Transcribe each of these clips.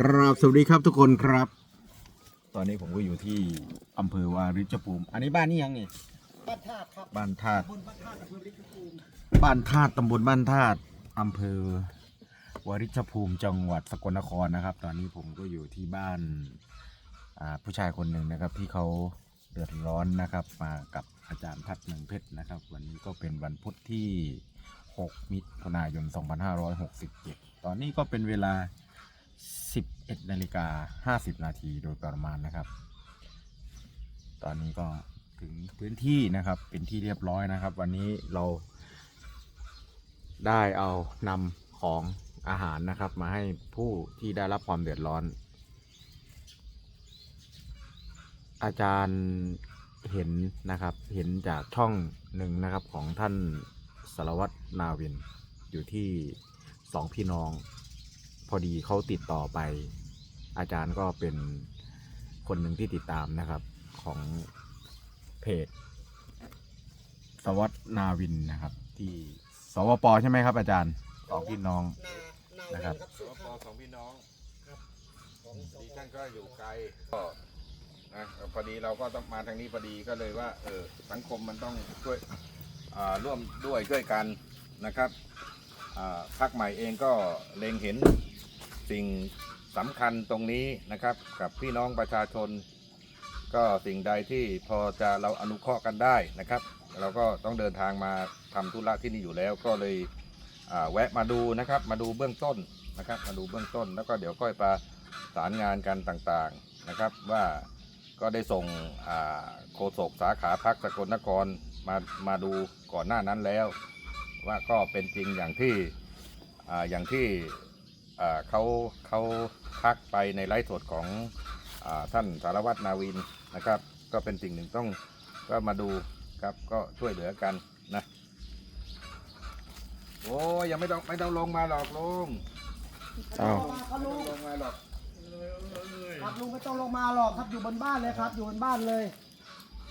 กราบสวัสดีครับทุกคนครับ ตอนนี้ผมก็อยู่ที่อำเภอวาริชภูมิ อันนี้บ้านนี่ยังนี่บ้านธาตุครับบ้านธาตุบนบ้านธาตุอำเภอริชภูมิบ้านธาตุตำบลบ้านธาตุอำเภอวาริชภูมิจังหวัดสกลนครนะครับ ตอนนี้ผมก็อยู่ที่บ้านอ่าผู้ชายคนหนึ่งนะครับ ที่เขาเดือดร้อนนะครับ มากับอาจารย์ทัดเมืองเพชรนะครับ วันนี้ก็เป็นวันพุธที่ 6 มิถุนายน 2567 ตอนนี้ก็เป็นเวลา 11นาฬิกา50 นาทีโดยประมาณนะครับ ตอนนี้ก็ถึงพื้นที่นะครับเป็นที่เรียบร้อยนะครับ วันนี้เราได้เอานำของอาหารนะครับ มาให้ผู้ที่ได้รับความเดือดร้อน อาจารย์เห็นนะครับเห็นจากช่องหนึ่งนะครับของท่านสารวัตรนาวินอยู่ที่สองพี่น้อง พอดีเขาติดต่อไป อาจารย์ก็เป็นคนหนึ่งที่ติดตามนะครับของเพจ สวัตรนาวินนะครับ ที่สวปใช่ไหมครับ อาจารย์สองพี่น้อง นานะครับสวปสองพี่น้องของสดีท่านก็อยู่ไกลก็นะพอดีเราก็ต้องมาทางนี้พอดีก็เลยว่าเออสังคมมันต้องช่วยอ่าร่วมด้วยช่วยกันนะครับอ่าพักใหม่เองก็เล็งเห็น สิ่งสำคัญตรงนี้นะครับ กับพี่น้องประชาชน ก็สิ่งใดที่พอจะเราอนุเคราะห์กันได้นะครับ เราก็ต้องเดินทางมาทำธุระที่นี่อยู่แล้ว ก็เลยแวะมาดูนะครับ มาดูเบื้องต้นนะครับ มาดูเบื้องต้น แล้วก็เดี๋ยวค่อยประสานงานกันต่างๆนะครับ ว่าก็ได้ส่งโฆษกสาขาพักสกลนครมามาดูก่อนหน้านั้นแล้ว ว่าก็เป็นจริงอย่างที่ออย่างที่ เขาเขาทักไปในไลฟ์สดของอาท่านสารวัตรนาวินนะครับ ก็เป็นสิ่งหนึ่งต้องก็มาดูครับก็ช่วยเหลือกันนะโอ้ยยังไม่ต้องไม่ต้องลงมาหรอกลุงอ้าวครับลุงลงมาหรอกครับลุงไม่ต้องลงมาหรอกครับอยู่บนบ้านเลยครับ อยู่บนบ้านเลย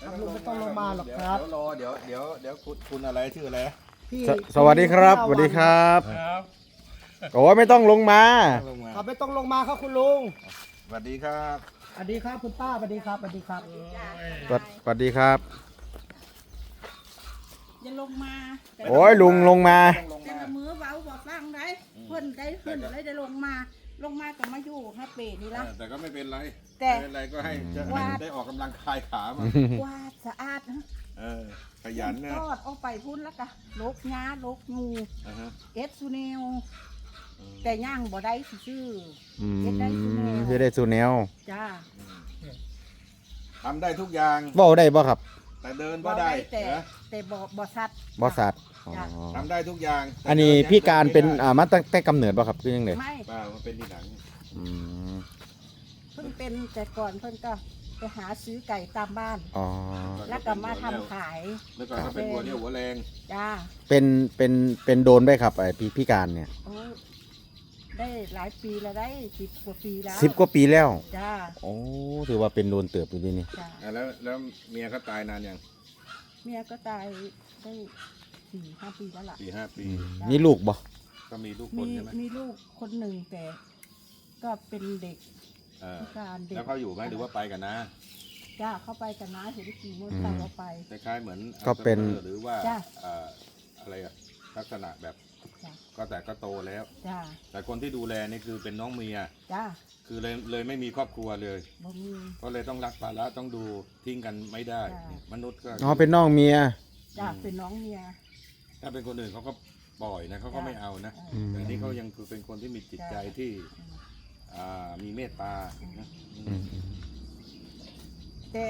ครับลุงไม่ต้องลงมาหรอกครับเดี๋ยวรอเดี๋ยวเดี๋ยวเดี๋ยวคุณคุณอะไรชื่ออะไรพี่สสวัสดีครับสวัสดีครับครับ โอ้ยไม่ต้องลงมา ลงมาครับไม่ต้องลงมาครับคุณลุงสวัสดีครับสวัสดีครับคุณป้าสวัสดีครับสวัสดีครับ สวัสสวัสดีครับ อย่าลงมาแต่โอ้ยลุงลงมา ต้องลงแต่มาละมือเบาบอกฟังได้เพิ่นได้เพิ่นเลยได้ลงมา ลงมาก็มาอยู่ฮะเปรตนี่เอละ อแต่ก็ไม่เป็นไรแต่ไม่เป็นไรก็ให้จะว่าให้ได้ออกกำลังกายขามาวาดสะอาดนะเออ ขยันนะทอดเอาไปพุ่นแล้วก็ลกงาลกงูอ่าฮะเอสซูเนล แต่ย่างบ่ได้ซื่ออืมเฮ็ดได้ซุแนวเฮ็ดได้สูแนวๆจ้าทำได้ทุกอย่าง เว้าได้บ่ครับแต่เดินก็ได้แต่นะแต่บ่บ่สัตว์บ่สัตว์อ๋อจ้ะ ทำได้ทุกอย่างแต่อันนี้เดิพี่การเป็นไม่ได้อ่ามาตั้งแต่กำเนิดบ่ครับคือยังไงไม่เปล่ามันเป็นที่หลังอืมเพิ่นเป็นแต่ก่อนเพิ่นก็ไปหาซื้อไก่ตามบ้าน อ๋อแล้วก็มาทำขายเมื่อก่อนก็เป็นหัวเรี่ยวหัวแรงจ้าเป็นเป็นเป็นโดนไปครับไอพี่พี่การเนี่ย โอ้ย ได้หลายปีแล้วได้สิบกว่าปีแล้วสิบกว่าปีแล้ว จ้าโอ้ถือว่าเป็นโดนเติบอยู่ดีนี่จ้าอะแล้วแล้วเมียเขาตายนานยังเมียก็ตายได้สี่ห้าปีแล้วล่ะ สี่ห้าปีมีลูกบ่ก็มีลูกคมีนใช่ไหมมีลูกคนหนึ่งแต่ ก็เป็นเด็กเออพิการเด็กแล้วเขาอยู่ไหมหรือว่าไปกันนะจ้าเข้าไปกันนะเห็นกี่มื้อไปเราไป คล้ายๆเหมือนก็เป็นอัลไซมอร์หรือว่าจ้ะ เอ่ออะไรอะลักษณะแบบจ้า ก็แต่ก็โตแล้ว จ้าแต่คนที่ดูแลนี่คือเป็นน้องเมีย จ้าคือเลยเลยไม่มีครอบครัวเลย บ่มี ก็เลยต้องรักภาระต้องดูทิ้งกันไม่ได้จ้ะมนุษย์ก็ อ๋อเป็นน้องเมีย จ้าเป็นน้องเมีย ถ้าเป็นคนอื่นเขาก็ปล่อยนะเขาก็จ้ะไม่เอานะเออแต่นี่เขายังคือเป็นคนที่มีจิตใจที่อ่ามีเมตตานะอือืมมอืมแต่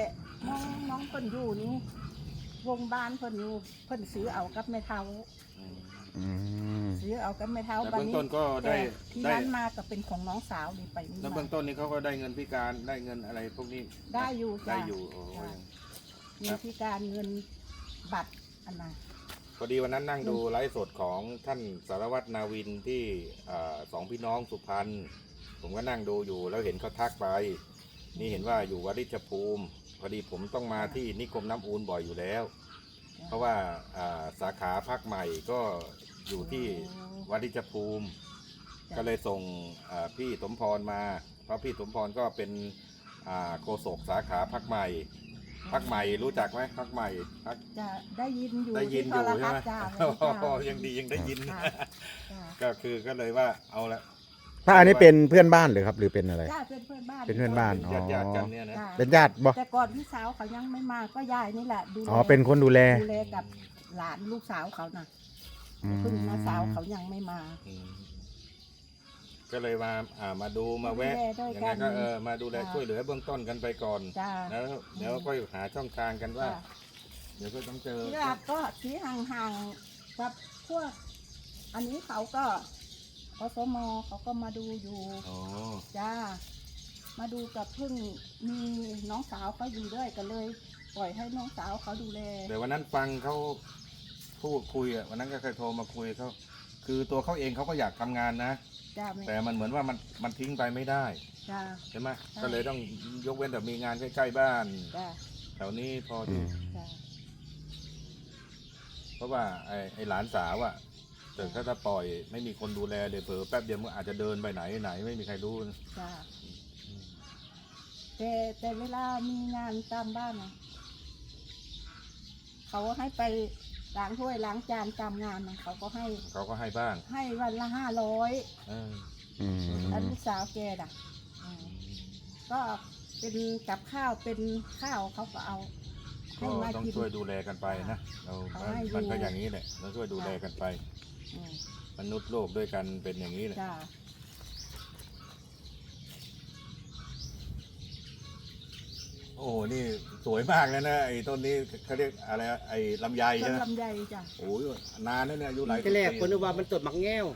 น้องน้องเพิ่นอยู่นี่วงบ้านเพิ่นอยู่เพิ่นซื้อเอากับแม่เฒ่า อืมอืม ซื้อเอากับแม่เท้าแต่บันเบื้องนี้ต้นก็ได้แต่ที่ได้ ร้านมาก็เป็นของน้องสาวนี่ไปนี่แล้วมาเบื้องต้นนี้เขาก็ได้เงินพิการได้เงินอะไรพวกนี้ได้อยู่ได้จ้ะอยู่โอ้จ้ะยังเงินพิการเงินบัตรอันนั้นพอดีวันนั้นนั่งดูไลฟ์สดของท่านสารวัตรนาวินที่อ่าสองพี่น้องสุพรรณผมก็นั่งดูอยู่แล้วเห็นเขาทักไป นี่เห็นว่าอยู่วริชภูมิ พอดีผมต้องมาที่นิคมน้ำอูนบ่อยอยู่แล้ว เพราะว่าอ่าสาขาพักใหม่ก็อยู่ที่วริชภูมิ ก็เลยส่งอ่าพี่สมพรมา เพราะพี่สมพรก็เป็นอ่าโฆษกสาขาพักใหม่พักใหม่รู้จักไหมพักใหม่พักจะได้ยินอยู่ได้ยินอยู่ที่โทรใช่ไหมทัศน์จ้าโอ้ยังดียังได้ยิน จ้าจ้าก็คือก็เลยว่าเอาละ พระอันนี้เป็นเพื่อนบ้านหรือครับ หรือเป็นอะไรจ้าเป็นเพื่อนบ้านเป็นเพื่อนบ้านอ๋อญาติญาติๆกันเนี่ยนะ จ้าเป็นญาติบ่แต่ก่อนพี่สาวเขายังไม่มาก็ยายนี่แหละดูแลอ๋อเป็นคนดูแลดูแลกับหลานลูกสาวเขาน่ะอืมเพิ่งน้าสาวเขายังไม่มา อืมก็เลยมาอ่ามาดูมาแวะดูแลด้วยอย่างกันั้นนก็เออมาดูแลจ้าช่วยเหลือเบื้องต้นกันไปก่อน จ้าแล้วเดี๋ยวก็หาช่องทางกันว่า จ้าเดี๋ยวก็ต้องเจอ ที่แรกก็ชี้ห่างๆกับพวก อันนี้เขาก็ อสมเขาก็มาดูอยู่อ๋อจ้า มาดูกับเพิ่งมีน้องสาวเขาอยู่ด้วยกันเลย ปล่อยให้น้องสาวเขาดูแลแต่วันนั้นฟังเขาพูดคุยอะวันนั้นก็เคยโทรมาคุยเขาคือตัวเขาเองเขาก็อยากทำงานนะ จ้าไม่แต่มันเหมือนว่ามันมันทิ้งไปไม่ได้จ้า ใช่ไหมใช่ ก็เลยต้องยกเว้นแต่มีงานใกล้ๆบ้าน จ้าแถวนี้พออืดีมจ้าเพราะว่าไอ้ไอ้หลานสาวอะ แต่ถ้าจะปล่อยไม่มีคนดูแลเดี๋ยวเผลอแป๊บเดียวมันอาจจะเดินไปไหนไหน ไม่มีใครรู้นะจ้าแต่แต่เวลามีงานตามบ้านน่ะเขาให้ไปล้างถ้วยล้างจานตามงานน่ะเขาก็ให้ เขาก็ให้บ้างให้วันละห้าร้อยเอออืมแล้วลูกสาวแกน่ะอืมก็เป็นกับข้าวเป็นข้าวเขาก็เอาก็ให้มาต้องกิน ช่วยดูแลกันไปนะเราเอาให้มันก็ดูอย่างนี้แหละเราช่วยดูแลกันไป อืมมนุษย์โลกด้วยกันเป็นอย่างนี้แหละจ้าโอ้โหนี่สวยมากเลยนะไอ้ต้นนี้เขาเรียกอะไรอะไอ้ลำไยต้ใช่นไหมลำไยจ้ะโอ้ยนานแล้วเนี่ยอายุหลายที่แรกปีคนนึกว่ามันต้นหมักแง้ว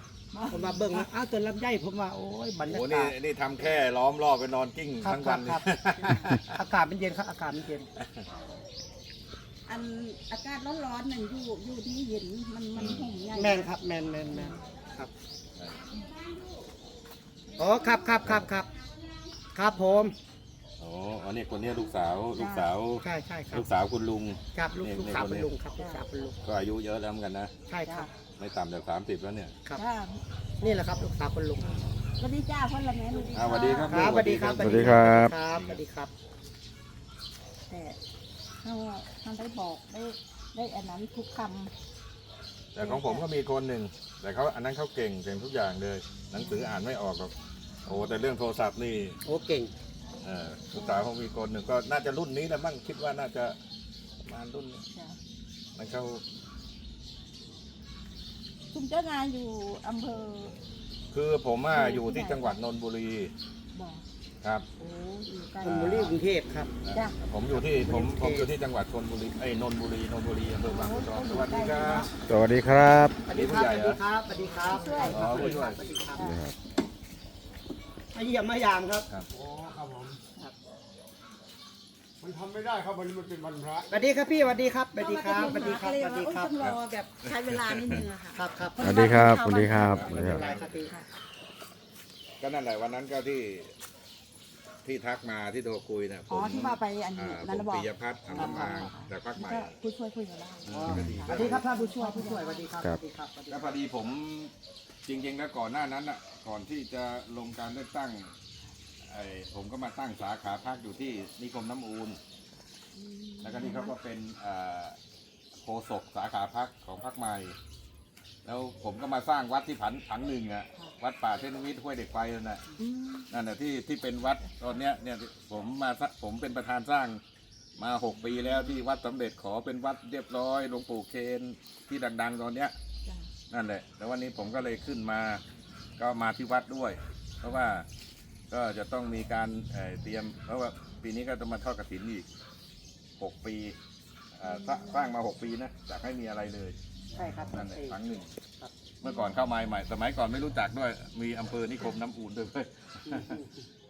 ผมมาเบิ่งนะอ้าวต้นลำไยผมว่าโอ้ยบรรโอ้ยาโหนี่กาศนี่ทำแค่ล้อมรอบไปนอนกิ้งครับทั้งควัรันบเลยครับ อากาศมันเย็นครับอากาศมันเย็น อันอากาศร้อนๆหนึ่งอยู่อยู่ที่เย็นมันมันห่มใหญ่แมนครับแมนแมนแมนครับอ๋อครับครับครับครับครับผมโอ้อันนี้คนนี้ลูกสาวลูกสาว ใช่ใช่ครับลูกสาวคุณลุงครับลูกนี่ลูกนี่สาวคนเป็นนี้ลุงครับลูกสาวเป็นลุงก็อายุเยอะแล้วเหมือนกันนะใช่ครับ ไม่ต่ำจากสามสิบแล้วเนี่ยครับจ้านี่แหละครับลูกสาวเป็นลุงสวัสดีจ้าพ่อละแม่สวัสดีอ่าสวัสดีครับครับสวัสดีครับสวัสดีครับครับสวัสดีครับแต่ เขาเขาได้บอกได้ได้อันนั้นทุกคแต่ของผมก็มีคนหนึ่ง แต่เขาอันนั้นเขาเก่งเก่งทุกอย่างเลย หนังสืออ่านไม่ออกหรอกโอ้แต่เรื่องโทรศัพท์นี่โอ้เก่งเออลูกสาวเขามีคนหนึ่งก็น่าจะรุ่นนี้แหละมั้งคิดว่าน่าจะประมาณรุ่นนี้ำจ้ะนั่นเขาคุณเจ้างานอยู่อำเภอ คือผมอะอยู่ที่จังหวัดนนทบุรีบอก ครับโอ้อยู่ใกล้ชลบุรีกรุงเทพครับนะจ้ะ ผมอยู่ที่ผมผมอยู่ที่จังหวัดชนบุรีไอ้ยนนทบุรีนนทบุรีอำเภอบางบัวทองสวัสดีครับ สวัสดีครับสวัสดีครับ สวัสดีครับ สวัสดีครับช่วยอ๋อผู้ช่วยสวัสดีครับนี่ครับมาเยี่ยมมายามครับครับอ๋อครับผมมันทำไม่ได้ครับวันนี้มันเป็นวันพระสวัสดีครับพี่ สวัสดีครับ สวัสดีครับ สวัสดีครับ สวัสดีครับ ต้องรอแบบใช้เวลานิดนึงอะค่ะ ครับครับสวัสดีครับสวัสดีครับสวัสไม่ดีคเป็รับนไรครับพี่ก็นั่นแหละวันนั้นก็ที่ ที่ทักมาที่โทรคุยนะผอ๋อมที่มาไปอันนี้อ่านั่นผนะมบอกปิยพัฒน์อัมพางจากภาคใหม่ ก็ผู้ช่วยคุยกับเราอ๋อก็ดีสวัสดีครับท่านผู้ช่วยผู้ช่วยสวัสดีครับครับสวัสดีครับสวัสดีก็คพรับอดีผมจริงๆแล้วก่อนหน้านั้นอะก่อนที่จะลงการเลือกตั้งไอ้ผมก็มาตั้งสาขาพักอยู่ที่นิคมน้ำอูนแล้วก็นี่เขาก็เป็นอ่าโฆษกสาขาพักของพักใหม่ แล้วผมก็มาสร้างวัดที่ผันผังหนึ่งอะ วัดป่าเทนวิทย์ห้วยเด็กไฟนั่นน่ะอืมนั่นแหะที่ที่เป็นวัดตอนเนี้ยเนี่ยผมมาสร้างผมเป็นประธานสร้างมาหกปีแล้วที่วัดสำเร็จขอเป็นวัดเรียบร้อยหลวงปู่เคนที่ดัง ๆ ตอนเนี้ยจ้ะนั่นแหละ แล้ววันนี้ผมก็เลยขึ้นมาก็มาที่วัดด้วย เพราะว่าก็จะต้องมีการเอ่อเตรียม เพราะว่าปีนี้ก็จะมาทอดกระถินอีกหกปีเอ่อสร้างสร้างมาหกปีนะจากไม่มีอะไรเลย ใช่ครับนั่นแหละครั้งหนึ่งครับเมื่อก่อนเข้ามาใหม่ สมัยก่อนไม่รู้จักด้วย มีอำเภอนิคมน้ำอูนด้วยเว้ย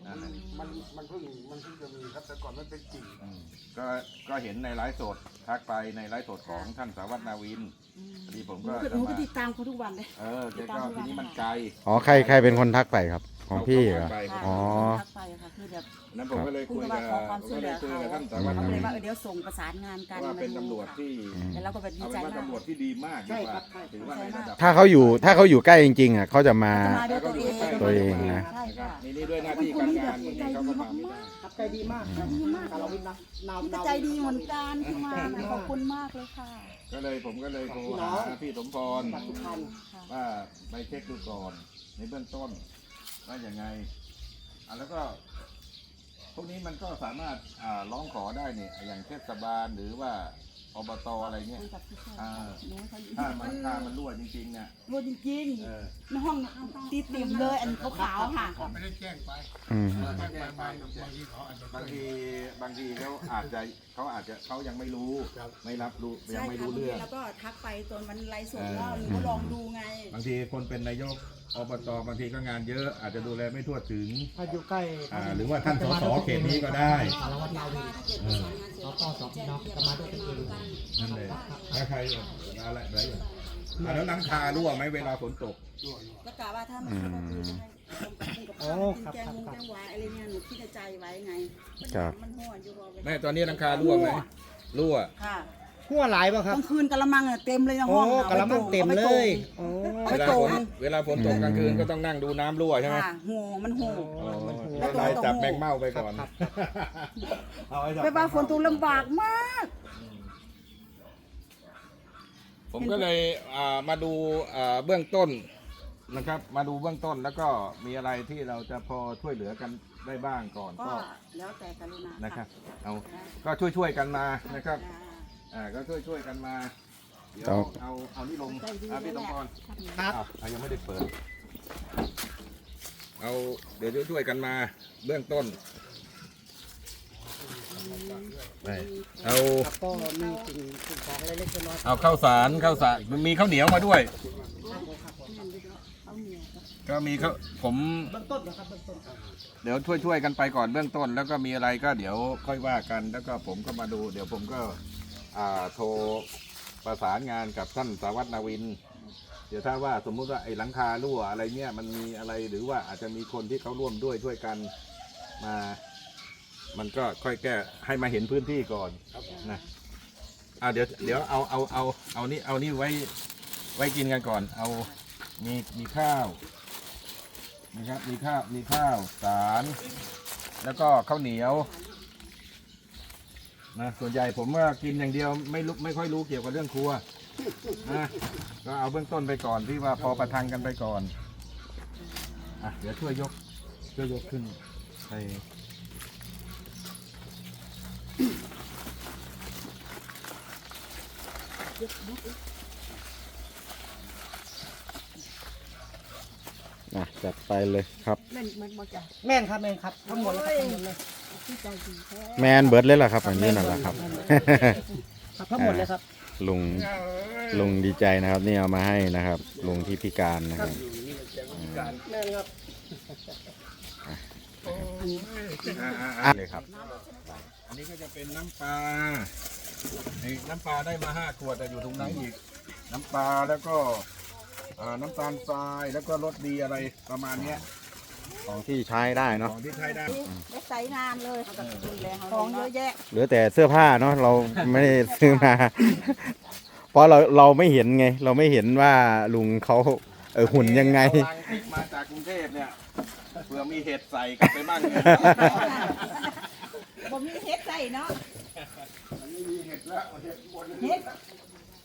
นั่นแหละมันมันเพิ่งมันเพิ่งจะมีครับแต่ก่อนมันเป็นกิ่งอืมก็ก็เห็นในไลฟ์สดทักไปในไลฟ์สดของท่านสารวัตรนาวินอืมพอดีผมหนูก็ก็จะหนูมาก็ติดตามเขาทุกวันเลย เออแกก็ทีนี้มันไกล อ๋อใครใครเป็นคนทักไปครับ ของพี่เหรอไปค่ะอ๋อ ทักไปค่ะคือแบบนั้นผมก็เลยคุยกับคุณก็มาขอความช่ก็วยเหเลลืยอคุยกับเขาท่านสารวัตรเขานเลยวินว่าเออเดี๋ยวส่งประสานงานกันว่าเป็นตำรวจที่แต่เราก็แบบดีเอาใจเป็นว่ามากตำรวจที่ดีมากดีใช่กว่าครับใช่ถือว่าในระดับ ถ้าเขาอยู่ถ้าเขาอยู่ใกล้จริงๆอะเขาจะมา จะมาด้วยตัวเองตัวเองนะ ใช่นะครัค่ะบนี่นี่ด้วยหน้าที่การงานบางทีเขาก็มาไม่ได้ครับใจดีมากครับดีมากคารวินนะนาวพี่ก็นาวใจดีเหมือนกันที่มานะขอบคุณมากเลยค่ะก็เลยผมก็เลยโทรพี่น้หาองพี่สมพรบัตรทุกคันว่าไปเช็คดูก่อนในเบื้องต้น ว่าอย่างไงอะแล้วก็พวกนี้มันก็สามารถอ่าร้องขอได้เนี่ยอย่างเทศบาลหรือว่าอบตอะไรเงี้ย คุยกับพี่เชษอ่าหนูเขาอยู่ถ้ามันถ้ามันรั่วจริงๆเนี่ย รู้จริงเออ ๆ ในห้องตีติ่มเลยอันขาวๆค่ะ ไม่ได้แจ้งไปอืมแจ้งไปบางทีเขาอาจจะบางทีบางทีเขาอาจจะเขาอาจจะเขายังไม่รู้ไม่รับรู้ยังไม่รู้เรื่อง แล้วก็ทักไปตอนมันไลฟ์สดเออว่าหนูก็ลองดูไง บางทีคนเป็นนายกอบตบางทีก็งานเยอะอาจจะดูแลไม่ทั่วถึงถ้าอยู่ใกล้อ่าหรือว่าท่านสสเขตนี้ก็ได้ สารวัตรนาวินเออสปสองพี่น้องจะมาด้วยกันเอง นั่นเลยถ้าใครอะไรอะไรอย่าง อะแล้วหลังคารั่วไหมเวลาฝนตกก็กะว่าถ้ามันเข้ามาคือจะให้ทำกับข้าวกินแกงวงแกงหวายอะไรเนี่ยหนูคิดในใจไว้ไงครับ มันห่วอยู่รอแม่ตอนนี้หลังคารั่วไหมรั่ว ค่ะหัวหลายป่ะครับกลางคืนกะละมังอะเต็มเลยนะโอ้ห้องกระมังเต็มเลยโอ้เอาเวไปลาโตฝงนเวลาฝนตกกลางคืนก็ต้องนั่งดูน้ำรั่วใช่ไหมค่ะหูมันหูอ๋อมันหูไม่เป็นไรจับแมงเม่าไปก่อนเอาไว้จับ ไปบ้านฝนตกลำบากมาก ผมก็เลยอ่ามาดูอ่าเบื้องต้นนะครับ มาดูเบื้องต้นแล้วก็มีอะไรที่เราจะพอช่วยเหลือกันได้บ้างก่อนก็ก็แล้วแต่กรุณานะคค่ะรับเอาก็ช่วยช่วยๆกันมานะครับอ่าก็ช่วยช่วยๆกันมาเดี๋ยวต้องเอาเอานี่ลงเอาพี่ตงพรครับอ้าวอะยังไม่ได้เปิด เอาเดี๋ยวช่วยๆกันมาเบื้องต้น ไปเอาครับก็มีสิ่งสิ่งของเล็กๆน้อยเอาข้าวสารข้าวสารมีข้าวเหนียวมาด้วยก็มีข้าวผมเบื้องต้นนะครับเบื้องต้นครับเดี๋ยวช่วยช่วยๆกันไปก่อนเบื้องต้น แล้วก็มีอะไรก็เดี๋ยวค่อยว่ากัน แล้วก็ผมก็มาดู เดี๋ยวผมก็อ่าโทรประสานงานกับท่านสารวัตรนาวิน เดี๋ยวถ้าว่าสมมุติว่าไอ้หลังคารั่วอะไรเนี่ยมันมีอะไรหรือว่าอาจจะมีคนที่เขาร่วมด้วยช่วยกันมา มันก็ค่อยแก้ให้มาเห็นพื้นที่ก่อนนะอ่าเดี๋ยวเดี๋ยวเอาเอาเอาเอานี่เอานี่ไว้ไว้กินกันก่อน เอามีมีข้าวนะครับมีข้าวมีข้าวสารแล้วก็ข้าวเหนียวนะส่วนใหญ่ผมว่ากินอย่างเดียวไม่รู้ไม่ค่อยรู้เกี่ยวกับเรื่องครัวนะก็เอาเบื้องต้นไปก่อนที่ว่าพอประทังกันไปก่อนอะเดี๋ยวช่วยยกช่วยยกขึ้นไป อะจัดไปเลยครับเล่นมันมาจากแม่นครับแม่นครับทั้งหมดเลยครับทั้งหมดเลยที่ใจดีแท้แมนเบิร์ดเลยล่ะครับอันนี้นั่นแหละครับ ครับทั้งหมดเลยครับ ลุงลุงดีใจนะครับ นี่เอามาให้นะครับ ลุงที่พิการนะครับแม่นครับอะเลยครับอั นนี้ก็จะเป็นน้ำปลาไอ้น้ำปลาได้มาห้าขวดแต่อยู่ตรงนั้นอีก น้ำปลาแล้วก็อ่าน้ำตาลทรายแล้วก็รสดีอะไรประมาณเนี้ยของที่ใช้ได้เนาะของที่ใช้ได้ ได้ใส่งานเลยของเยอะแยะเหลือแต่เสื้อผ้าเนาะเราไม่ได้ซื้อมา เพราะเราเราไม่เห็นไง เราไม่เห็นว่าลุงเขาเออหุ่นยังไง เอาลังติดมาจากกรุงเทพเนี่ยเผื่อมีเห็ดใส่กลับไปบ้างเนี่ย บ่มีเฮ็ดใส่เนาะมันไม่มีเห็ดแล้วเห็ดหมดเฮ็ด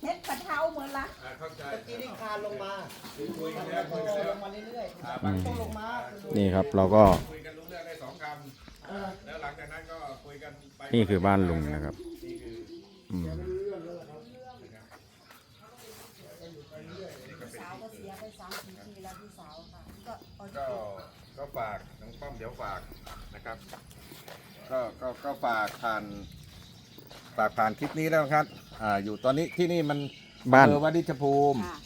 เฮ็ดกระเท้าเหมือนละอ่าเข้าใจทีนี้คานลงมาคุยกันแล้วคุยกันแล้วลงมาเรื่อยอ่าอืมๆต้องลงมานี่ครับเราก็คุยกันรู้เรื่องได้สองคำแล้วหลังจากนั้นก็คุยกันไปนี่คือบ้านลุงนะครับ นี่คือ อืม สาวก็เสียไปสามสี่ปีแล้วพี่สาวค่ะก็เอา ก็ก็ฝากน้องป้อมเดี๋ยวฝากนะครับ ก็ก็ก็ฝากผ่านฝากผ่านคลิปนี้แล้วครับอ่าอยู่ตอนนี้ที่นี่มันบ้าน อำเภอวดิชภูมิค่ะ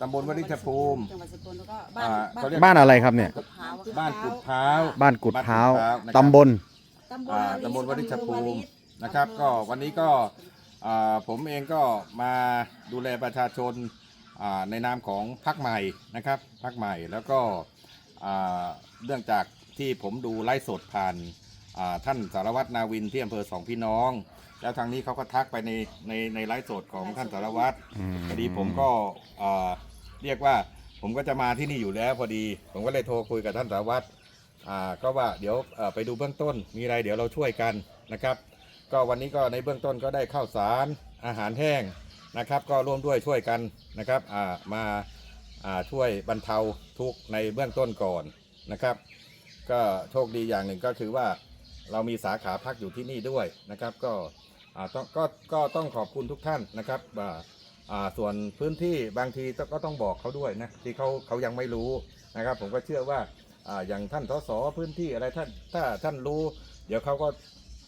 ตำบลวดิชภูมิ จังหวัดสกลแล้วก็บ้านอ่าบ้าเขานเรียก บ้านอะไรครับเนี่ยกุดเท้าบ้านกุดเท้าบ้านกุดเท้าบ้านกุดเท้านะครับ ตำบล ตำบลอ่าตำบลวดิชภูมินะครับ ก็วันนี้ก็อ่าผมเองก็มาดูแลประชาชนอ่าในนามของพักใหม่นะครับพักใหม่แล้วก็อ่าเนื่องจากที่ผมดูไลฟ์สดผ่านอ่า ท่านสารวัตรนาวินที่อำเภอสองพี่น้อง แล้วทางนี้เขาก็ทักไปในในในไลฟ์สดของท่านสารวัตรพอดีผมก็เอ่อเรียกว่าผมก็จะมาที่นี่อยู่แล้วพอดี ผมก็เลยโทรคุยกับท่านสารวัตรอ่าก็ว่าเดี๋ยวเอ่อไปดูเบื้องต้นมีอะไรเดี๋ยวเราช่วยกันนะครับ ก็วันนี้ก็ในเบื้องต้นก็ได้ข้าวสารอาหารแห้งนะครับ ก็ร่วมด้วยช่วยกันนะครับอ่ามาอ่าช่วยบรรเทาทุกข์ในเบื้องต้นก่อนนะครับ ก็โชคดีอย่างหนึ่งก็คือว่า เรามีสาขาพักอยู่ที่นี่ด้วยนะครับ ก็อ่าต้องก็ก็ต้องขอบคุณทุกท่านนะครับอ่าอ่าส่วนพื้นที่บางทีก็ต้องบอกเขาด้วยนะที่เขาเขายังไม่รู้นะครับ ผมก็เชื่อว่าอ่าอย่างท่านทศพื้นที่อะไรท่านถ้าท่านรู้ เดี๋ยวเขาก็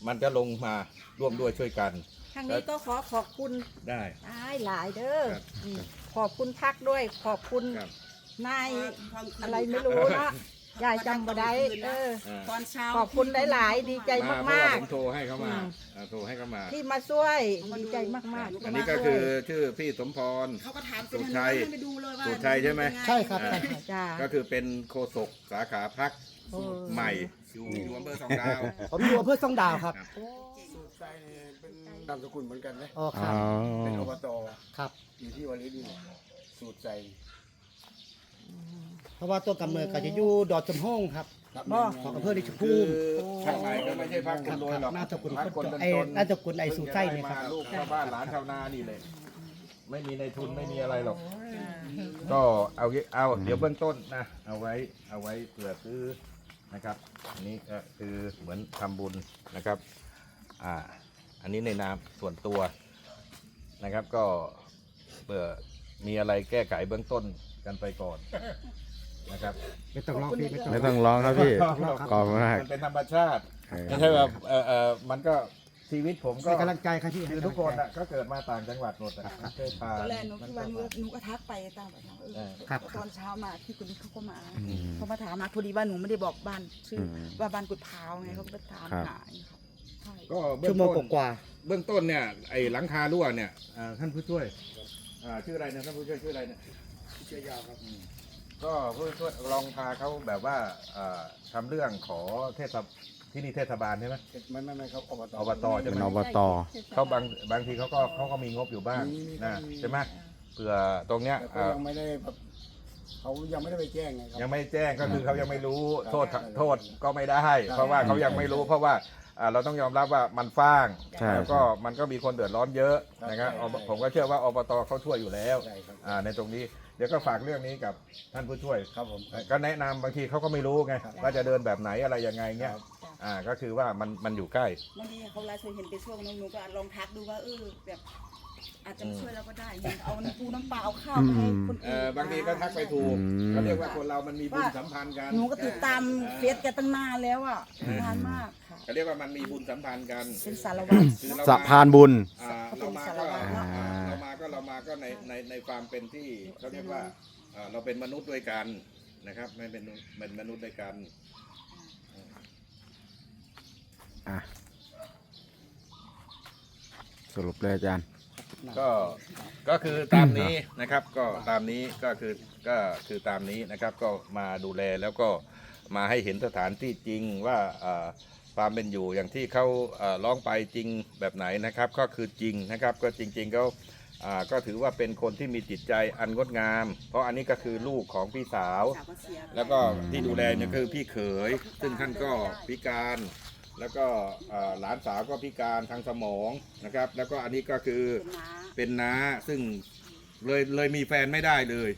มันจะลงมาร่วมด้วยช่วยกันทางนี้ก็ขอขอบคุณได้หลายหลายเด้อครับอืมขอบคุณพักด้วยขอบคุณครับนายอะไรไม่รู้นะ ยายจำบ่ได้เออ อ่าตอนเช้าขอบคุณหลาย ๆ ดีใจมาเพราะมาว่าก ผมโทรให้เขามาอืมอ่าโทรให้เขามา ๆ ที่มาช่วยดีใจมากๆอันนี้ก็คือชื่อพี่สมพร เขาก็ถามสุชัยให้ไปดูเลยว่าสุชัยใช่ไหมเป็นงใช่ครับ อ่าใช่ครับจ้าก็คือเป็นโฆษกสาขาพักโอ้ ใหม่ อยู่อยู่อำเภอสองดาว ผมอยู่อำเภอซ่องดาวครับสูตรใจเนี่ยเป็นนามสกุลเหมือนกันนะอ๋อครับเป็นอบตครับ อยู่ที่วารินี่แหละสูตรใจ เพราะว่าตัวกำเนิดก็จะอยู่ดอดจำห้องครับครับบ่ของอำเภอลิชคืภูอมิพักใหม่ก็ไม่ใช่พักคนรวยหรอกน่าจะคุณพักคนไอ้จนๆน่าจะคุณไอ้สูตรใจเนี่ยครับพิ่งจะได้มาลูกชาวบ้านหลานชาวนานี่เลย ไม่มีในทุนไม่มีอะไรหรอก ก็เอางี้เอาเดี๋ยวเบื้องต้นนะเอาไว้เอาไว้เผื่อซื้อนะครับอันนี้ก็คือเหมือนทำบุญนะครับอ่าอันนี้ในนามส่วนตัวนะครับก็เผื่อมีอะไรแก้ไขเบื้องต้นกันไปก่อน นะครับไม่ต้องร้องเพลงไม่ต้องไม่ต้องร้องครับพี่ขอบคุณมาก มันเป็นธรรมชาติเออไม่ใช่แบบเออเออมันก็ชีวิตผมก็ให้กำลังใจครับพี่ให้คือทุกคนอะก็เกิดมาต่างจังหวัดหมดอะเคยผ่านตอนแรกหนูมัคิดก็ว่าหนูผ่านหนูก็ทักไปตามแบบนั้นเออเออครับตอนเช้ามาที่คนนี้เขาก็มาอืมเขามาถามมาพอดีว่าหนูไม่ได้บอกบ้านชื่ออมว่าบ้านกุดพร้าวไงเขาก็ไปถามครับ หาอย่างเงี้ยครับใช่ ก็เบื้ชั่อวงโมงต้นกว่าเบื้องต้นเนี่ยไอ้หลังคารั่วเนี่ยอ่าท่านผู้ช่วยอ่าชื่ออะไรนะท่านผู้ช่วยชื่ออะไรเนี่ย เชียยาวครับก็ผู้ช่วยลองพาเขาแบบว่าอ่าทำเรื่องขอเทศบที่นี่เทศบาลใช่ไหม ไม่ไม่ไม่ครับอบตอบต ใช่เป็ไหนมอบต เขาบางบางทีเขาก็เขาก็มีงบอยู่บ้างมีมีนะมีใช่ไหมเผื่อตรงเนี้ยแต่ก็อ่ายังไม่ได้แบบเขายังไม่ได้ไปแจ้งไงครั ยังไม่แจ้งก็คือเขายังไม่รู้โทษครับโทษก็ไม่ได้ครับเพราะว่าเขายังไม่รู้เพราะว่าอ่าเราต้องยอมรับว่ามันฟ้าง ใช่ แล้วก็มันก็มีคนเดือดร้อนเยอะนะครับใช่ อบใช่ผมก็เชื่อว่าอบตเขาช่วยอยู่แล้วใช่ครับ อ่าในตรงนี้เดี๋ยวก็ฝากเรื่องนี้กับท่านผู้ช่วย ครับผม ก็แนะนำบางทีเขาก็ไม่รู้ไงครับว่าจะเดินแบบไหนอะไรยังไงเงี้ยครับอ่าก็คือว่ามันมันอยู่ใกล้ บางทีเขาไลฟ์เคยเห็นไปช่วงนึงหนูก็ลองทักดูว่าเออแบบ อาจจะมาช่วยเราก็ได้อย่างเอาน้ำปูน้ำปลาเอาข้าวไปให้คนเออื่น อบางทีก็ทักไปถูกอืม เขาเรียกว่าคนเรามันมีบุญสัมพันธ์กันหนูก็ติดตามเฟซแกตั้งนานแล้วอะนานมากค่ะ เขาเรียกว่ามันมีบุญสัมพันธ์กันเป็นสารวัตร คือเราสะมาพานบุญ อ่าเรามาก็เป็นสารวัตรอ่าเรามาก็เรามาก็ในในในความเป็นที่เขาเรียกว่าอ่าเราเป็นมนุษย์ด้วยกันนะครับ ไม่เป็นเป็นมนุษย์ด้วยกัน อะสรุปเลยอาจารย์ ก็ก็คือตามนี้นะครับก็ตามนี้ก็คือก็คือตามนี้นะครับก็มาดูแลแล้วก็มาให้เห็นสถานที่จริงว่าอ่าความเป็นอยู่อย่างที่เขาอ่าร้องไปจริงแบบไหนนะครับ ก็คือจริงนะครับก็จริงๆเขาอ่าก็ถือว่าเป็นคนที่มีจิตใจอันงดงาม เพราะอันนี้ก็คือลูกของพี่สาวสาวก็เสียแล้วก็ที่ดูแลเนี่ยคือพี่เขย ซึ่งท่านก็พิการ แล้วก็เอ่อหลานสาวก็พิการทางสมองนะครับ แล้วก็อันนี้ก็คือเป็นน้าเป็นน้าซึ่งเลยเลยมีแฟนไม่ได้เลย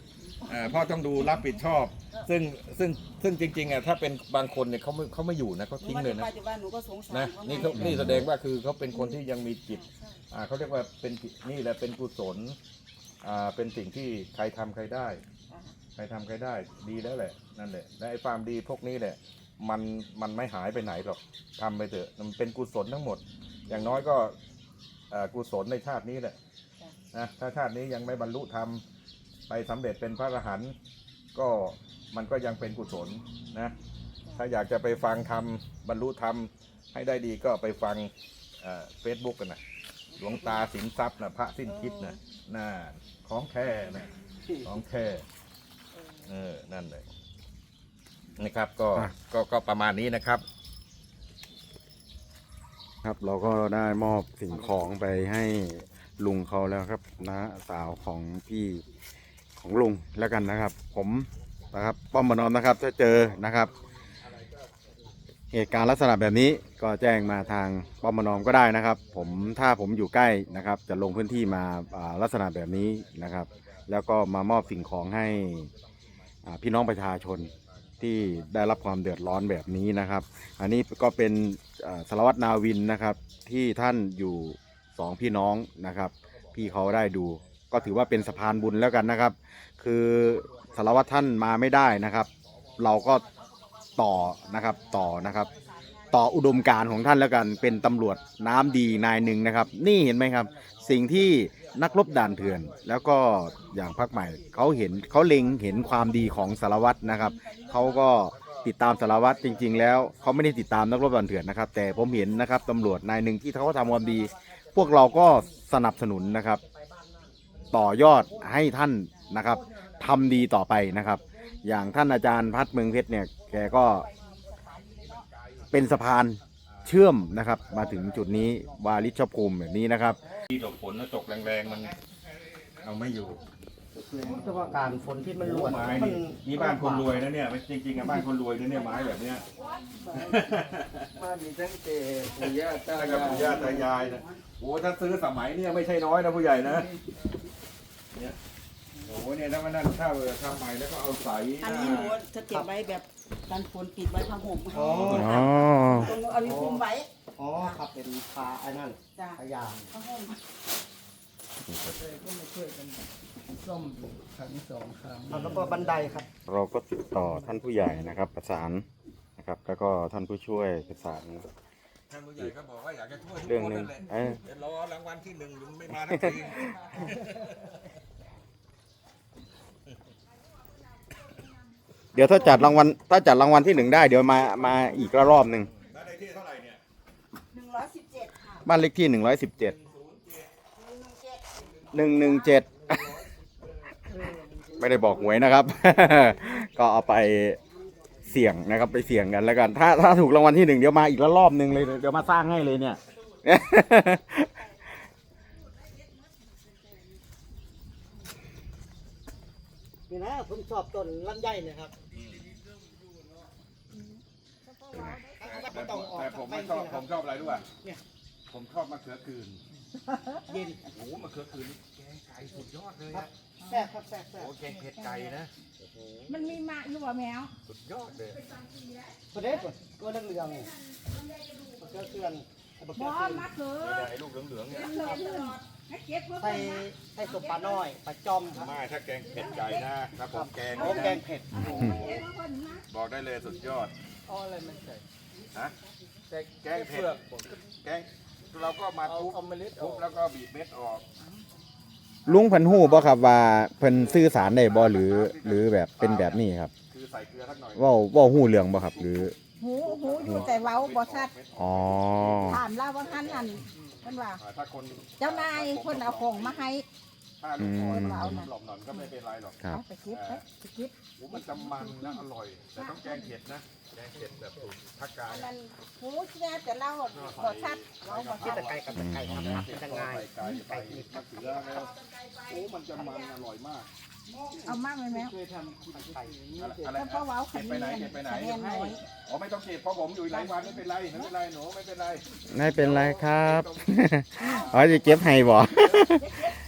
เอ่อเพ่อต้องดูรับผิดชอบ ซึ่งซึ่งซึ่งจริงๆอะถ้าเป็นบางคนเนี่ยเขาไม่เขาไม่อยู่นะเขาทิ้งเลยนะหว่าจะว่าหนูก็สงสารนะว่านี่เขานี่แสดงว่าคือเขาเป็นคนที่ยังมีจิตอ่าเขาเรียกว่าเป็นจิตนี่แหละเป็นกุศลอ่าเป็นสิ่งที่ใครทำใครได้ ใครทำใครได้ดีแล้วแหละนั่นแหละและไอ้ความดีพวกนี้แหละ มันมันไม่หายไปไหนหรอกทำไปเถอะ มันเป็นกุศลทั้งหมด อย่างน้อยก็เอ่อกุศลในชาตินี้แหละนะถ้าชาตินี้ยังไม่บรรลุธรรมไปสำเร็จเป็นพระอรหันต์ก็มันก็ยังเป็นกุศลนะถ้าอยากจะไปฟังธรรมบรรลุธรรมให้ได้ดีก็ไปฟังเฟซบุ๊กกันนะหลวงตาสินทรัพย์นะพระสิ้นคิดนะน่าของแท้นะของแท้เออนั่นเลย นะครับก็อะ ก็ก็ประมาณนี้นะครับ ครับเราก็ได้มอบสิ่งของไปให้ลุงเขาแล้วครับน้าสาวของพี่ของลุงแล้วกันนะครับ ผมนะครับป้อมมานอมนะครับถ้าเจอนะครับ เหตุการณ์ลักษณะแบบนี้ก็แจ้งมาทางป้อมมานอมก็ได้นะครับ ผมถ้าผมอยู่ใกล้นะครับ จะลงพื้นที่มาอ่าลักษณะแบบนี้นะครับ แล้วก็มามอบสิ่งของให้อ่าพี่น้องประชาชน ที่ได้รับความเดือดร้อนแบบนี้นะครับ อันนี้ก็เป็นสารวัตรนาวินนะครับ ที่ท่านอยู่สองพี่น้องนะครับ พี่เขาได้ดู ก็ถือว่าเป็นสะพานบุญแล้วกันนะครับ คือสารวัตรท่านมาไม่ได้นะครับ เราก็ต่อนะครับต่อนะครับ ต่ออุดมการของท่านแล้วกันเป็นตำรวจน้ำดีนายหนึ่งนะครับ นี่เห็นไหมครับ สิ่งที่ นักรบด่านเถื่อน แล้วก็อย่างพักใหม่เขาเห็นเขาเล็งเห็นความดีของสารวัตรนะครับเขาก็ติดตามสารวัตรจริง ๆ แล้วเขาไม่ได้ติดตามนักรบด่านเถื่อนนะครับ แต่ผมเห็นนะครับตำรวจนายหนึ่งที่เขาทำความดี พวกเราก็สนับสนุนนะครับ ต่อยอดให้ท่านนะครับทำดีต่อไปนะครับ อย่างท่านอาจารย์พัฒน์เมืองเพชรเนี่ยแกก็เป็นสะพาน เชื่อมนะครับ มาถึงจุดนี้วาริชภูมิแบบนี้นะครับที่ตกฝนแล้วตกแรงๆมันเอาไม่อยู่เฉพาะการฝนที่มันรวดไม้มันี่นี่บ้านคนรวยนะเนี่ยจริงๆอะบ้านคนรวยนะเนี่ยไม้แบบเนี้ยมาดีทั้งเจปู่ย่าตาถ้ากับปู่ย่าตายายนะโอ้ถ้าซื้อสมัยเนี่ยไม่ใช่น้อยนะผู้ใหญ่นะเนี่ยโอ้เนี่ยถ้ามันนั่นถ้าเออทำใหม่แล้วก็เอาใสอันนี้หนูจะเก็บไว้แบบ กันฝนปิดไว้ผ้าห่มอ๋อ อ๋อ ตรงเอาไว้คลุมไว้อ๋อครับเป็นพาไอ้นั่นจ้ะพยางผ้าห่มแล้วก็บันไดครับเราก็ติดต่อท่านผู้ใหญ่นะครับ ประสานนะครับ แล้วก็ท่านผู้ช่วยประสาน ท่านผู้ใหญ่ก็บอกว่าอยากจะช่วยทุกเรื่องคนหนึ่งนั่นแหละเอ้ยเดี๋ยวรอรางวัลที่หนึ่งยังไม่มาทั้งที เดี๋ยวถ้าจัดรางวัลถ้าจัดรางวัลที่หนึ่งได้เดี๋ยวมามาอีกระรอบหนึ่งแล้วได้ที่เท่าไหร่เนี่ยหนึ่งร้อยสิบเจ็ดค่ะบ้านเลขที่หนึ่งร้อยสิบเจ็ดหนึ่งหนึ่งเจ็ดหนึ่งหนึ่งเจ็ดไม่ได้บอกหวยนะครับ ก็เอาไปเสี่ยงนะครับไปเสี่ยงกันแล้วกัน ถ้าถ้าถูกรางวัลที่หนึ่งเดี๋ยวมาอีกระรอบหนึ่งเลยเดี๋ยวมาสร้างให้เลยเนี่ย นี่นะผมชอบต้นลำไยเนะครับ แต่ผมแต่ผมไม่ชอบผมชอบอะไรรู้ป่ะเนี่ยผมชอบมะเขือคืนเย็นโอ้โหมะเขือคืนนี่แกงไก่สุดยอดเลยอะแซ่บครับแซ่บแซ่บโอ้แกงเผ็ดไก่นะมันมีมะอยู่บ่แมวสุดยอดเลยประเด็ดตัวเหลืองๆนี่มะเขือเกลือนมะเขืบ่อเกลือนมะเขือไอ้ลูกเหลืองๆเนี่ยมันเลยขึ้นให้เก็บเพื่อใส่เป็นนะใส่สมปลาน้อยปลาจอมครับไม่ถ้าแกงเผ็ดไก่นะครับผมแกงโอ้แกงเผ็ดโอ้โหเก็บเพื่อเป็นนะบอกได้เลยสุดยอดเอาอะไรมันใส่ ฮะแต่แกงเผ็ดแกงเราก็มาเอาทุบเอาเมล็ดอทุอบกแล้วก็บีบเม็ดออกลุงเพันหูบ่ครับว่าเพิ่นสื่อสารได้บ่หรือ หรือแบบเป็นแบบนี้ครับคือใส่เกลือสักหน่อยเว้าเว้าหูเรื่องบ่ครับ หรือ หูหูอยู่แต่เว้าบ่ชัดอ๋อถามลาว่าหันนั่นเพิ่นว่าอ่า ถ้าคนเจ้านายเพิ่นเอาของมาให้ ถ้าลูกอ่อนอืมหลอมหน่อยก็ไม่เป็นไรหรอกครับ เอาไปคิดไปไปคิดโอ้มันจะมันนะอร่อย แต่ต้องแกงเผ็ดนะ แกงเผ็ดแบบสูตรภาคกลางอันนั้นหูแน่แต่เราบ่ชัดเราบ่ที่ชัดตะไคร้กับตะไคร้ครับเป็นยังไงใส่ไก่ไปมะเขือแล้วโอ้มันจะมันอร่อยมากเอามาไหมแมวเคยทำกินไก่อย่างนี้อะไรอะไรแล้วก็เว้าเก็บไปไหนเก็บไปไหนคะแนนน้อยอ๋อไม่ต้องเก็บเพราะผมอยู่หลายวันไม่เป็นไรไม่เป็นไรหนูไม่เป็นไรไม่เป็นไรครับ อ๋อจะเก็บให้บ่จะเก็บ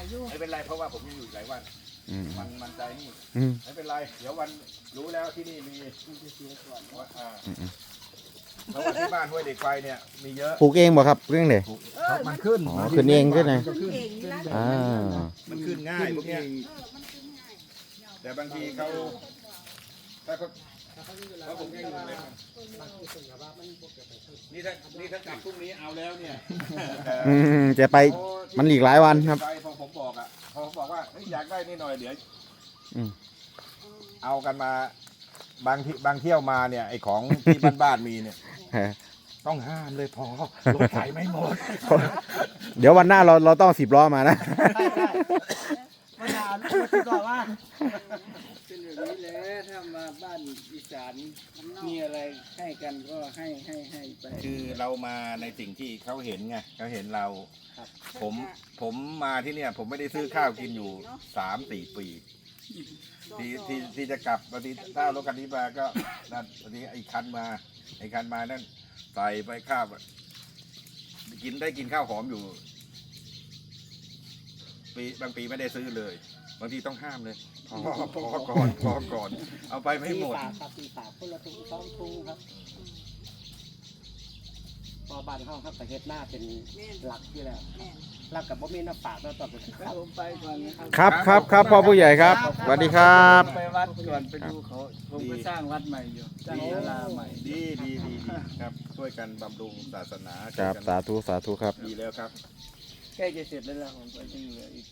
ายอยู่ไม่เป็นไรเพราะว่าผมยังอยู่อีกหลายวัน อืมมันมันใจนี่อืมไม่เป็นไร เดี๋ยววันรู้แล้วที่นี่มีว่าอ่าอืมเพราะว่าที่บ้านห้วยเด็กไฟเนี่ยมีเยอะปลูกเองบ่ครับเรื่องเดเออมันขึ้นอ๋อขึ้นเองขึ้นไงมันเก่งนะอ่ามันขึ้นง่ายพวกเนี้ยแต่บางทีเขาถ้าเขาเขาผมแค่อยู่เลยครับนี่ถ้านี่ถ้ากลับพรุ่งนี้เอาแล้วเนี่ยอืมจะไปโอ้ที่มันอีกหลายวันครับไปพอ ผมบอกอะพอผมบอกว่าเฮ้ยอยากได้นี่หน่อยเดี๋ยวอืม เอากันมาบางที่บางเที่ยวมาเนี่ยไอของที่บ้านๆมีเนี่ย ต้องห้ามเลยพอรถไถไม่หมด เดี๋ยววันหน้าเราเราต้องสิบล้อมานะ ใช่ใช่ มาด่าลูกที่ก่อนว่าเป็นแบบนี้แหละถ้ามาบ้านอีสานมีอะไรให้กันก็ให้ให้ให้ไป คือเรามาในสิ่งที่เขาเห็นไงเขาเห็นเรา ครับ ผมผมมาที่เนี่ย ผมไม่ได้ซื้อข้าวกินอยู่สามสี่ปีที่ที่ที่จะกลับบางทีถ้าเอารถคันนี้มาก็นั่นบางทีไอ้คันมาไอ้คันมานั่นใส่ไปข้าวอะกินได้กินข้าวหอมอยู่ ปีบางปีไม่ได้ซื้อเลย บางทีต้องห้ามเลยพอพอก่อนพอก่อน เอาไปไม่หมดปากครับตีปากคนละตุงสองตุงครับพอบ้านห้องครับแต่เฮ็ดหน้าเป็นหลักอยู่แล้วหลักกับบ่มีหน้าปากแล้วต่อไปครับผมไปก่อนนะครับ ครับครับครับพ่อผู้ใหญ่ครับสวัสดีครับ ไปวัดก่อนไปดูเขาผมก็สร้างวัดใหม่อยู่สร้างศาลาใหม่ดีดีดีดีครับช่วยกันบำรุงศาสนาครัช่วยบกันสาธุสาธุครับดีแล้วครับ ใกล้จะเสร็จแล้วล่ะผมก็ยังเหลืออีก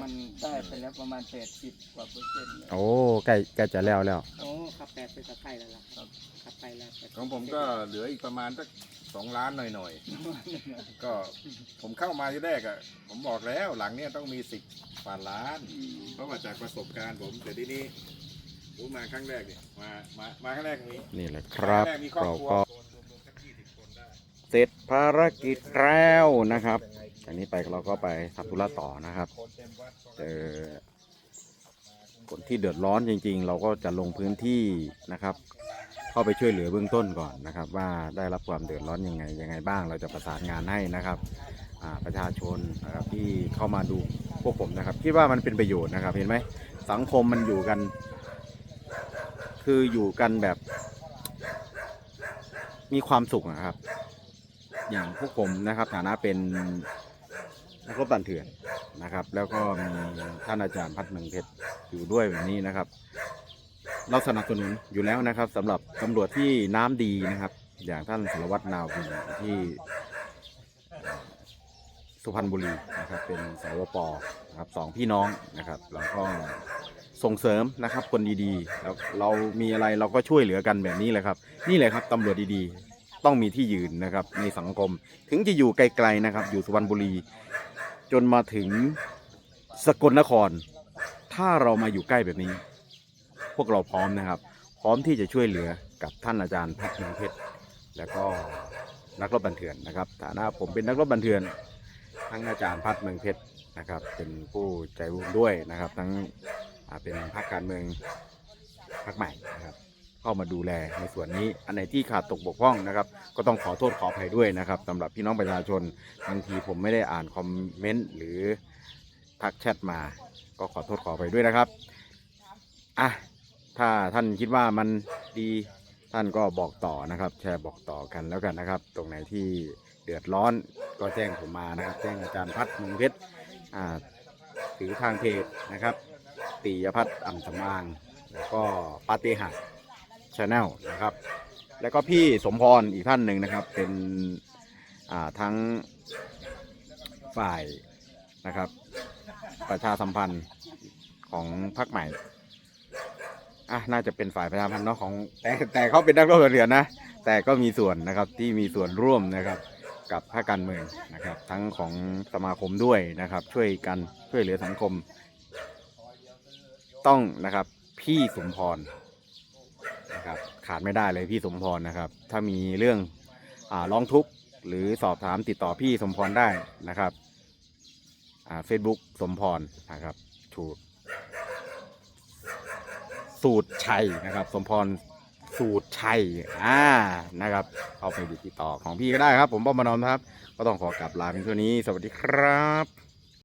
มันได้ไปแล้วประมาณแปดสิบกว่าเปอร์เซ็นต์แล้วโอ้ใกล้ใกล้จะแล้วแล้ว โอ้ขับแปดเป็นตะไคร้แล้วล่ะครับขับไปแล้วแปดของผมก็เหลืออีกประมาณสักสองล้านหน่อยๆ ก็ผมเข้ามาที่แรกอะผมบอกแล้วหลังเนี้ยต้องมีสิบกว่าล้าน เพราะว่าจากประสบการณ์ผมแต่ที่นี่ผมมาครั้งแรกเนี่ยมามามาครั้งแรกนี้นี่แหละครับ งแรกมีครอบเราครัว ก็ เสร็จภารกิจแล้วนะครับจากนี้ไปเราก็ไปทำธุระต่อนะครับเต็มวัดก็เจอคนที่เดือดร้อนจริง ๆ เราก็จะลงพื้นที่นะครับ เข้าไปช่วยเหลือเบื้องต้นก่อนนะครับ ว่าได้รับความเดือดร้อนยังไงยังไงบ้าง เราจะประสานงานให้นะครับประชาชนนะครับที่เข้ามาดูพวกผมนะครับคิดว่ามันเป็นประโยชน์นะครับ เห็นไหมสังคมมันอยู่กัน คืออยู่กันแบบ มีความสุขนะครับ อย่างพวกผมนะครับฐานะเป็นนักรบบันเถื่อนนะครับ แล้วก็มีท่านอาจารย์พัฒน์เมืองเพชรอยู่ด้วยแบบนี้นะครับ เราสนับสนุนอยู่แล้วนะครับสำหรับตำรวจที่น้ำดีนะครับ อย่างท่านสารวัตรนาวีที่สุพรรณบุรีนะครับเป็นสวปนะครับสองพี่น้องนะครับเราก็ส่งเสริมนะครับคนดีๆแล้วเรามีอะไรเราก็ช่วยเหลือกันแบบนี้แหละครับ นี่แหละครับตำรวจดีๆ ต้องมีที่ยืนนะครับในสังคม ถึงจะอยู่ไกลๆนะครับ อยู่สุพรรณบุรี จนมาถึงสกลนคร ถ้าเรามาอยู่ใกล้แบบนี้ พวกเราพร้อมนะครับ พร้อมที่จะช่วยเหลือกับท่านอาจารย์พัฒน์เมืองเพชรแล้วก็นักรบบันเทือนนะครับฐานะผมเป็นนักรบบันเทือน ทั้งอาจารย์พัฒน์เมืองเพชรนะครับ เป็นผู้ใจบุญด้วยนะครับ ทั้งเป็นพรรคการเมืองพรรคใหม่นะครับ เข้ามาดูแลในส่วนนี้อันไหนที่ขาดตกบกพร่องนะครับ ก็ต้องขอโทษขออภัยด้วยนะครับสำหรับพี่น้องประชาชนบางทีผมไม่ได้อ่านคอมเมนต์หรือทักแชทมา ก็ขอโทษขออภัยด้วยนะครับอะถ้าท่านคิดว่ามันดีท่านก็บอกต่อนะครับ แชร์บอกต่อกันแล้วกันนะครับ ตรงไหนที่เดือดร้อนก็แจ้งผมมานะครับ แจ้งอาจารย์พัฒน์มงเพชรอ่าหรือทางเพจนะครับ ตียพัฒน์อ่ำสำอาง แล้วก็ปาฏิหาริย์ ชาแนลนะครับ แล้วก็พี่สมพรอีกท่านหนึ่งนะครับ เป็นทั้งฝ่ายนะครับ ประชาสัมพันธ์ของพรรคใหม่อะน่าจะเป็นฝ่ายประชาสัมพันธ์เนาะของแต่แต่เขาเป็นนักรบเรือนนะ แต่ก็มีส่วนนะครับที่มีส่วนร่วมนะครับกับภาคการเมืองนะครับ ทั้งของสมาคมด้วยนะครับ ช่วยกันช่วยเหลือสังคม ต้องนะครับพี่สมพร นะครับขาดไม่ได้เลยพี่สมพรนะครับ ถ้ามีเรื่องอาร้องทุกข์หรือสอบถามติดต่อพี่สมพรได้นะครับเฟซบุ๊กสมพรนะครับถูกสูตรชัยนะครับ สมพรสูตรชัยอ่านะครับเอาไปติดต่อของพี่ก็ได้ครับ ผมป้อมมานอมครับ ก็ต้องขอกลับลาเพียงเท่านี้ สวัสดีครับ